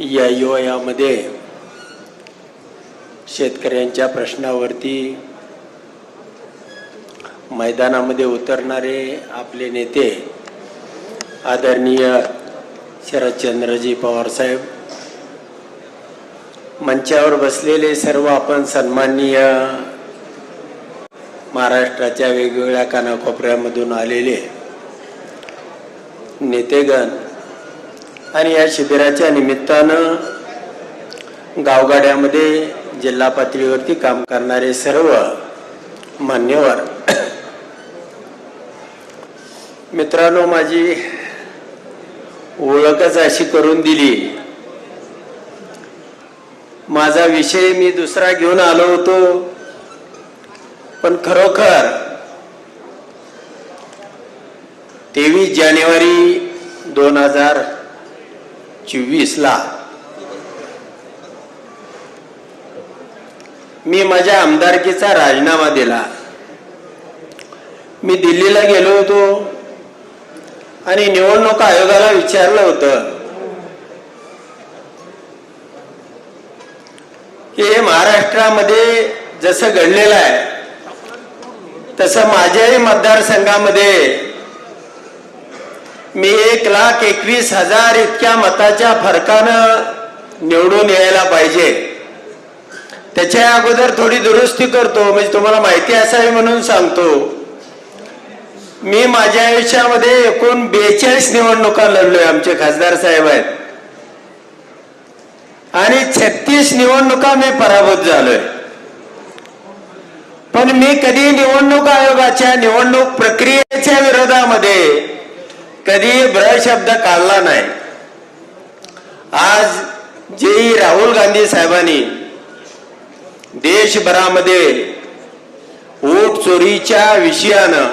या युवयामध्ये शेतकऱ्यांच्या प्रश्नावरती मैदानामध्ये उतरणारे आपले नेते आदरणीय शरदचंद्रजी पवारसाहेब मंचावर बसलेले सर्व आपण सन्माननीय महाराष्ट्राच्या वेगवेगळ्या कानाकोपऱ्यामधून आलेले नेतेगण आणि या शिबिराच्या निमित्तानं गावगाड्यामध्ये जिल्हा पातळीवरती काम करणारे सर्व मान्यवर. मित्रांनो माझी ओळखच अशी करून दिली. माझा विषय मी दुसरा घेऊन आलो होतो पण खरोखर तेवीस जानेवारी दोन हजार चोवीसला. मी माझ्या आमदारकीचा राजीनामा दिला. मी दिल्लीला गेलो होतो आणि निवडणूक आयोगाला विचारलं होतं. की हे महाराष्ट्रामध्ये जसं घडलेलं आहे तसं माझ्याही मतदारसंघामध्ये मी एक लाख एकवीस हजार इतक्या मताच्या फरकानं निवडून यायला पाहिजे. त्याच्या अगोदर थोडी दुरुस्ती करतो म्हणजे तुम्हाला माहिती असावी म्हणून सांगतो. मी माझ्या आयुष्यामध्ये एकूण बेचाळीस निवडणुका लढलोय आमचे खासदार साहेब आहेत. आणि छत्तीस निवडणुका मी पराभूत झालोय. पण मी कधी निवडणूक आयोगाच्या निवडणूक प्रक्रियेच्या विरोधामध्ये कधी भ्र शब्द काढला नाही. आज जे राहुल गांधी साहेबांनी देशभरामध्ये वोट चोरीच्या विषयानं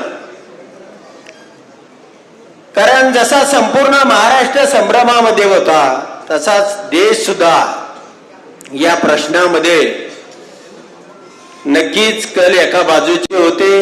कारण जसा संपूर्ण महाराष्ट्र संभ्रमामध्ये होता तसाच देश सुद्धा या प्रश्नामध्ये नक्कीच कल एका बाजूचे होते.